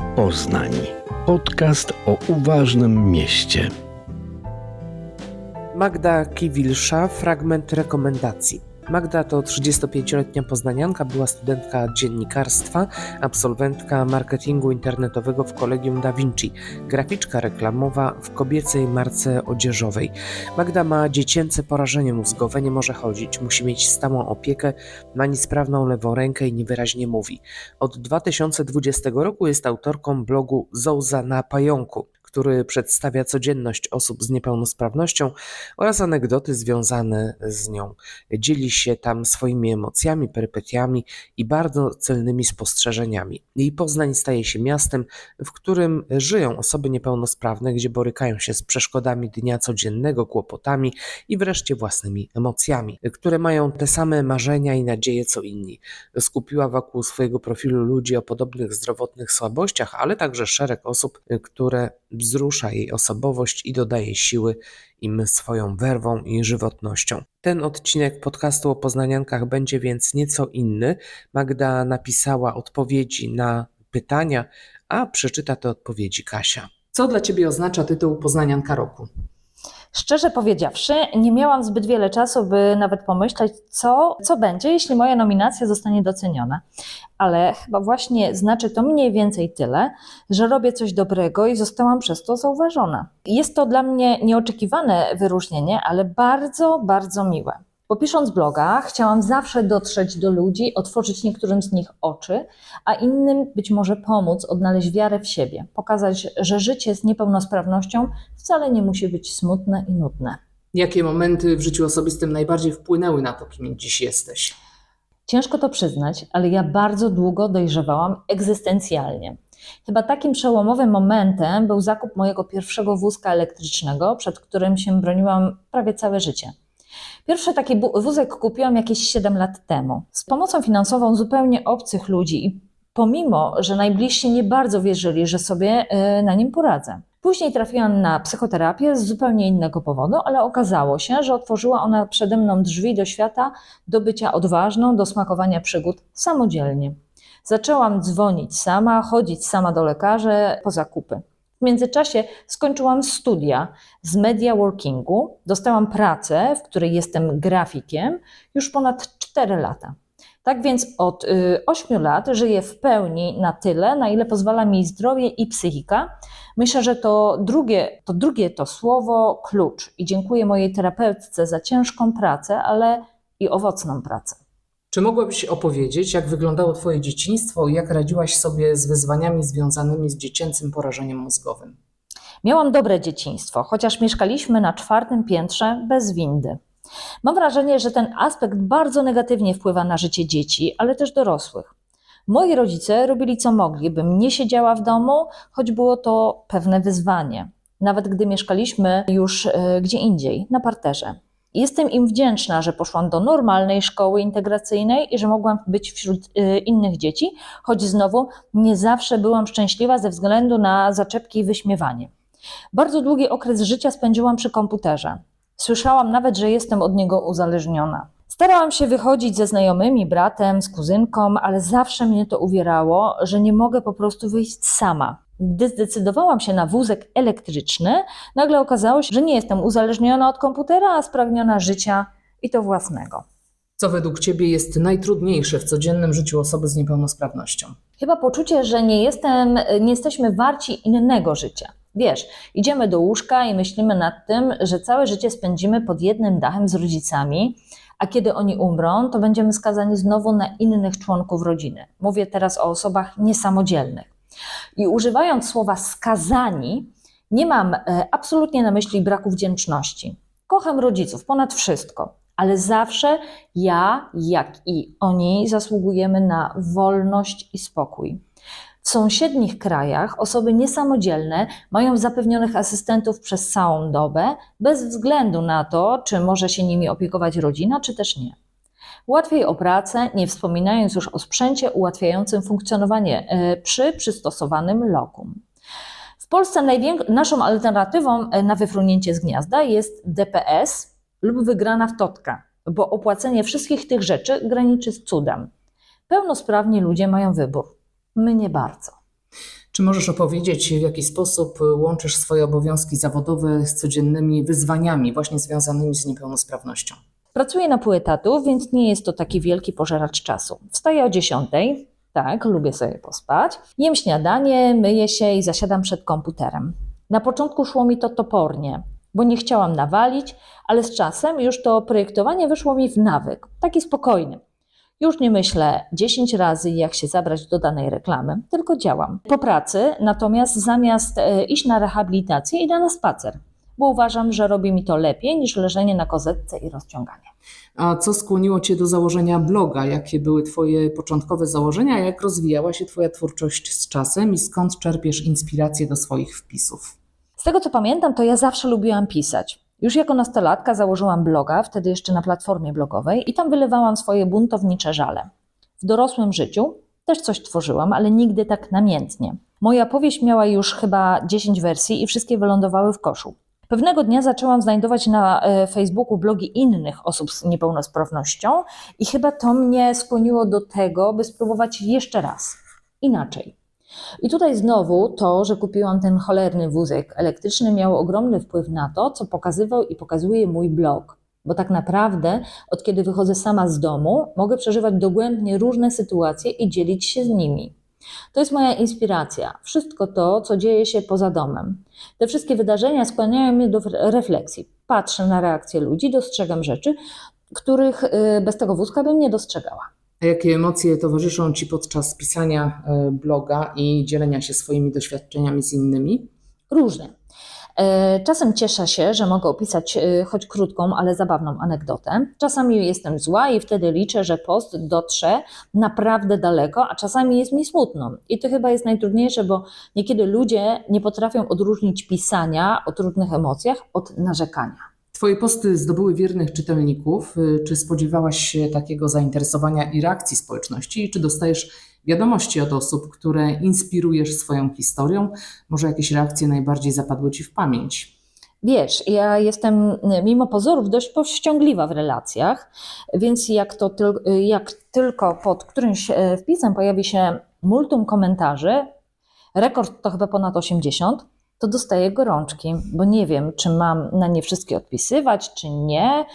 Poznań. Podcast o uważnym mieście. Magda Kiwilsza, fragment rekomendacji. Magda to 35-letnia poznanianka, była studentka dziennikarstwa, absolwentka marketingu internetowego w Kolegium Da Vinci, graficzka reklamowa w kobiecej marce odzieżowej. Magda ma dziecięce porażenie mózgowe, nie może chodzić, musi mieć stałą opiekę, ma niesprawną lewą rękę i niewyraźnie mówi. Od 2020 roku jest autorką blogu Zouza na pająku który przedstawia codzienność osób z niepełnosprawnością oraz anegdoty związane z nią. Dzieli się tam swoimi emocjami, perypetiami i bardzo celnymi spostrzeżeniami. Jej Poznań staje się miastem, w którym żyją osoby niepełnosprawne, gdzie borykają się z przeszkodami dnia codziennego, kłopotami i wreszcie własnymi emocjami, które mają te same marzenia i nadzieje co inni. Skupiła wokół swojego profilu ludzi o podobnych zdrowotnych słabościach, ale także szereg osób, które wzrusza jej osobowość i dodaje siły im swoją werwą i żywotnością. Ten odcinek podcastu o poznaniankach będzie więc nieco inny. Magda napisała odpowiedzi na pytania, a przeczyta te odpowiedzi Kasia. Co dla Ciebie oznacza tytuł Poznanianka Roku? Szczerze powiedziawszy, nie miałam zbyt wiele czasu, by nawet pomyśleć, co, co będzie, jeśli moja nominacja zostanie doceniona. Ale chyba właśnie znaczy to mniej więcej tyle, że robię coś dobrego i zostałam przez to zauważona. Jest to dla mnie nieoczekiwane wyróżnienie, ale bardzo, bardzo miłe. Bo pisząc bloga, chciałam zawsze dotrzeć do ludzi, otworzyć niektórym z nich oczy, a innym być może pomóc odnaleźć wiarę w siebie, pokazać, że życie z niepełnosprawnością wcale nie musi być smutne i nudne. Jakie momenty w życiu osobistym najbardziej wpłynęły na to, kim dziś jesteś? Ciężko to przyznać, ale ja bardzo długo dojrzewałam egzystencjalnie. Chyba takim przełomowym momentem był zakup mojego pierwszego wózka elektrycznego, przed którym się broniłam prawie całe życie. Pierwszy taki wózek kupiłam jakieś 7 lat temu. Z pomocą finansową zupełnie obcych ludzi i pomimo, że najbliżsi nie bardzo wierzyli, że sobie e, na nim poradzę. Później trafiłam na psychoterapię z zupełnie innego powodu, ale okazało się, że otworzyła ona przede mną drzwi do świata, do bycia odważną, do smakowania przygód samodzielnie. Zaczęłam dzwonić sama, chodzić sama do lekarza po zakupy. W międzyczasie skończyłam studia z media workingu, dostałam pracę, w której jestem grafikiem już ponad 4 lata. Tak więc od y, 8 lat żyję w pełni na tyle, na ile pozwala mi zdrowie i psychika. Myślę, że to drugie to, drugie to słowo klucz i dziękuję mojej terapeutce za ciężką pracę, ale i owocną pracę. Czy mogłabyś opowiedzieć, jak wyglądało Twoje dzieciństwo i jak radziłaś sobie z wyzwaniami związanymi z dziecięcym porażeniem mózgowym? Miałam dobre dzieciństwo, chociaż mieszkaliśmy na czwartym piętrze bez windy. Mam wrażenie, że ten aspekt bardzo negatywnie wpływa na życie dzieci, ale też dorosłych. Moi rodzice robili co mogli, bym nie siedziała w domu, choć było to pewne wyzwanie. Nawet gdy mieszkaliśmy już e, gdzie indziej, na parterze. Jestem im wdzięczna, że poszłam do normalnej szkoły integracyjnej i że mogłam być wśród y, innych dzieci, choć znowu nie zawsze byłam szczęśliwa ze względu na zaczepki i wyśmiewanie. Bardzo długi okres życia spędziłam przy komputerze. Słyszałam nawet, że jestem od niego uzależniona. Starałam się wychodzić ze znajomymi, bratem, z kuzynką, ale zawsze mnie to uwierało, że nie mogę po prostu wyjść sama. Gdy zdecydowałam się na wózek elektryczny, nagle okazało się, że nie jestem uzależniona od komputera, a spragniona życia i to własnego. Co według Ciebie jest najtrudniejsze w codziennym życiu osoby z niepełnosprawnością? Chyba poczucie, że nie, jestem, nie jesteśmy warci innego życia. Wiesz, idziemy do łóżka i myślimy nad tym, że całe życie spędzimy pod jednym dachem z rodzicami, a kiedy oni umrą, to będziemy skazani znowu na innych członków rodziny. Mówię teraz o osobach niesamodzielnych. I używając słowa skazani, nie mam e, absolutnie na myśli braku wdzięczności. Kocham rodziców ponad wszystko, ale zawsze ja, jak i oni zasługujemy na wolność i spokój. W sąsiednich krajach osoby niesamodzielne mają zapewnionych asystentów przez całą dobę, bez względu na to, czy może się nimi opiekować rodzina, czy też nie. Łatwiej o pracę, nie wspominając już o sprzęcie ułatwiającym funkcjonowanie e, przy przystosowanym lokum. W Polsce naszą alternatywą e, na wyfrunięcie z gniazda jest DPS lub wygrana w totka, bo opłacenie wszystkich tych rzeczy graniczy z cudem. Pełnosprawni ludzie mają wybór. My nie bardzo. Czy możesz opowiedzieć, w jaki sposób łączysz swoje obowiązki zawodowe z codziennymi wyzwaniami, właśnie związanymi z niepełnosprawnością? Pracuję na pół etatu, więc nie jest to taki wielki pożeracz czasu. Wstaję o 10, tak, lubię sobie pospać. Jem śniadanie, myję się i zasiadam przed komputerem. Na początku szło mi to topornie, bo nie chciałam nawalić, ale z czasem już to projektowanie wyszło mi w nawyk, taki spokojny. Już nie myślę 10 razy, jak się zabrać do danej reklamy, tylko działam. Po pracy natomiast zamiast e, iść na rehabilitację, idę na spacer, bo uważam, że robi mi to lepiej niż leżenie na kozetce i rozciąganie. A co skłoniło Cię do założenia bloga? Jakie były Twoje początkowe założenia? Jak rozwijała się Twoja twórczość z czasem i skąd czerpiesz inspirację do swoich wpisów? Z tego co pamiętam, to ja zawsze lubiłam pisać. Już jako nastolatka założyłam bloga, wtedy jeszcze na platformie blogowej, i tam wylewałam swoje buntownicze żale. W dorosłym życiu też coś tworzyłam, ale nigdy tak namiętnie. Moja powieść miała już chyba 10 wersji i wszystkie wylądowały w koszu. Pewnego dnia zaczęłam znajdować na e, Facebooku blogi innych osób z niepełnosprawnością i chyba to mnie skłoniło do tego, by spróbować jeszcze raz. Inaczej. I tutaj znowu to, że kupiłam ten cholerny wózek elektryczny, miało ogromny wpływ na to, co pokazywał i pokazuje mój blog. Bo tak naprawdę, od kiedy wychodzę sama z domu, mogę przeżywać dogłębnie różne sytuacje i dzielić się z nimi. To jest moja inspiracja. Wszystko to, co dzieje się poza domem. Te wszystkie wydarzenia skłaniają mnie do refleksji. Patrzę na reakcje ludzi, dostrzegam rzeczy, których y, bez tego wózka bym nie dostrzegała. A jakie emocje towarzyszą Ci podczas pisania e, bloga i dzielenia się swoimi doświadczeniami z innymi? Różne. E, Czasem cieszę się, że mogę opisać e, choć krótką, ale zabawną anegdotę. Czasami jestem zła i wtedy liczę, że post dotrze naprawdę daleko, a czasami jest mi smutno. I to chyba jest najtrudniejsze, bo niekiedy ludzie nie potrafią odróżnić pisania o trudnych emocjach od narzekania. Twoje posty zdobyły wiernych czytelników. Y, Czy spodziewałaś się takiego zainteresowania i reakcji społeczności? Czy dostajesz wiadomości od osób, które inspirujesz swoją historią? Może jakieś reakcje najbardziej zapadły Ci w pamięć? Wiesz, ja jestem mimo pozorów dość powściągliwa w relacjach, więc jak, to tyl, jak tylko pod którymś wpisem pojawi się multum komentarzy, rekord to chyba ponad 80, to dostaję gorączki, bo nie wiem, czy mam na nie wszystkie odpisywać, czy nie.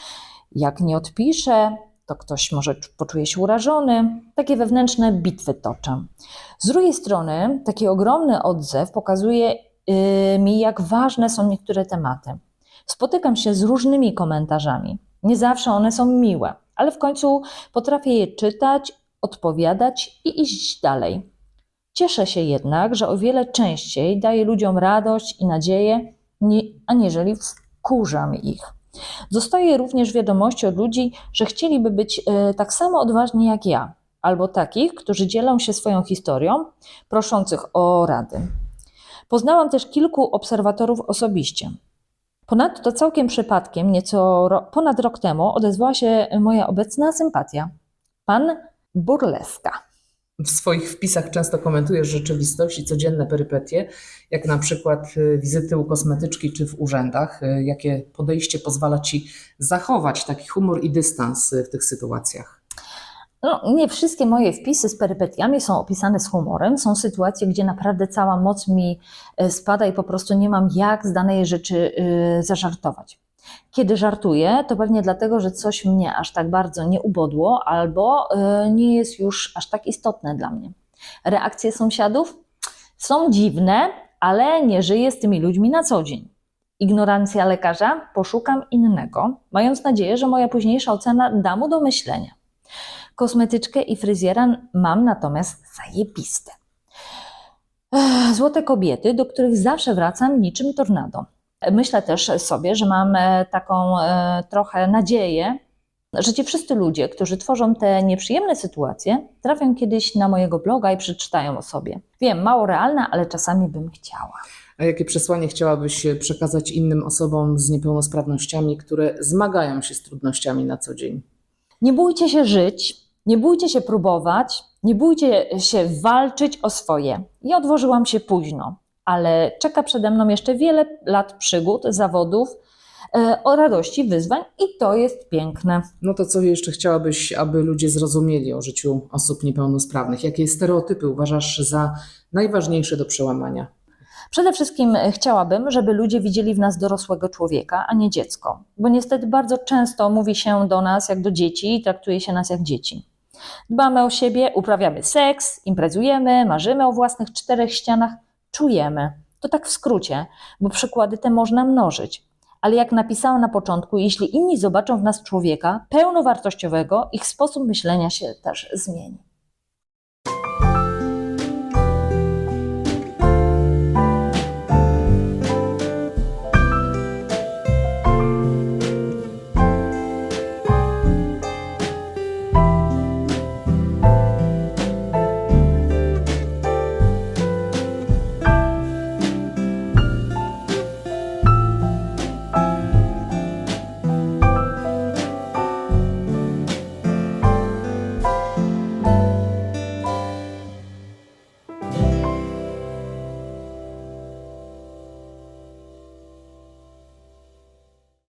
Jak nie odpiszę, to ktoś może poczuje się urażony. Takie wewnętrzne bitwy toczę. Z drugiej strony, taki ogromny odzew pokazuje yy, mi, jak ważne są niektóre tematy. Spotykam się z różnymi komentarzami. Nie zawsze one są miłe, ale w końcu potrafię je czytać, odpowiadać i iść dalej. Cieszę się jednak, że o wiele częściej daję ludziom radość i nadzieję, aniżeli wkurzam ich. Dostaję również wiadomości od ludzi, że chcieliby być e, tak samo odważni jak ja, albo takich, którzy dzielą się swoją historią, proszących o rady. Poznałam też kilku obserwatorów osobiście. Ponadto całkiem przypadkiem, nieco ro, ponad rok temu, odezwała się moja obecna sympatia. Pan Burleska. W swoich wpisach często komentujesz rzeczywistość i codzienne perypetie, jak na przykład y, wizyty u kosmetyczki czy w urzędach. Y, Jakie podejście pozwala Ci zachować taki humor i dystans y, w tych sytuacjach? No, nie wszystkie moje wpisy z perypetiami są opisane z humorem. Są sytuacje, gdzie naprawdę cała moc mi spada i po prostu nie mam jak z danej rzeczy zażartować. Kiedy żartuję, to pewnie dlatego, że coś mnie aż tak bardzo nie ubodło albo y, nie jest już aż tak istotne dla mnie. Reakcje sąsiadów są dziwne, ale nie żyję z tymi ludźmi na co dzień. Ignorancja lekarza? Poszukam innego, mając nadzieję, że moja późniejsza ocena da mu do myślenia. Kosmetyczkę i fryzjera mam natomiast zajebiste. Złote kobiety, do których zawsze wracam niczym tornado. Myślę też sobie, że mam e, taką e, trochę nadzieję, że ci wszyscy ludzie, którzy tworzą te nieprzyjemne sytuacje, trafią kiedyś na mojego bloga i przeczytają o sobie. Wiem, mało realne, ale czasami bym chciała. A jakie przesłanie chciałabyś przekazać innym osobom z niepełnosprawnościami, które zmagają się z trudnościami na co dzień? Nie bójcie się żyć, nie bójcie się próbować, nie bójcie się walczyć o swoje. Ja odłożyłam się późno, ale czeka przede mną jeszcze wiele lat przygód, zawodów e, o radości wyzwań i to jest piękne. No to co jeszcze chciałabyś, aby ludzie zrozumieli o życiu osób niepełnosprawnych? Jakie stereotypy uważasz za najważniejsze do przełamania? Przede wszystkim chciałabym, żeby ludzie widzieli w nas dorosłego człowieka, a nie dziecko, bo niestety bardzo często mówi się do nas jak do dzieci i traktuje się nas jak dzieci. Dbamy o siebie, uprawiamy seks, imprezujemy, marzymy o własnych czterech ścianach, czujemy. To tak w skrócie, bo przykłady te można mnożyć. Ale jak napisałam na początku, jeśli inni zobaczą w nas człowieka pełnowartościowego, ich sposób myślenia się też zmieni.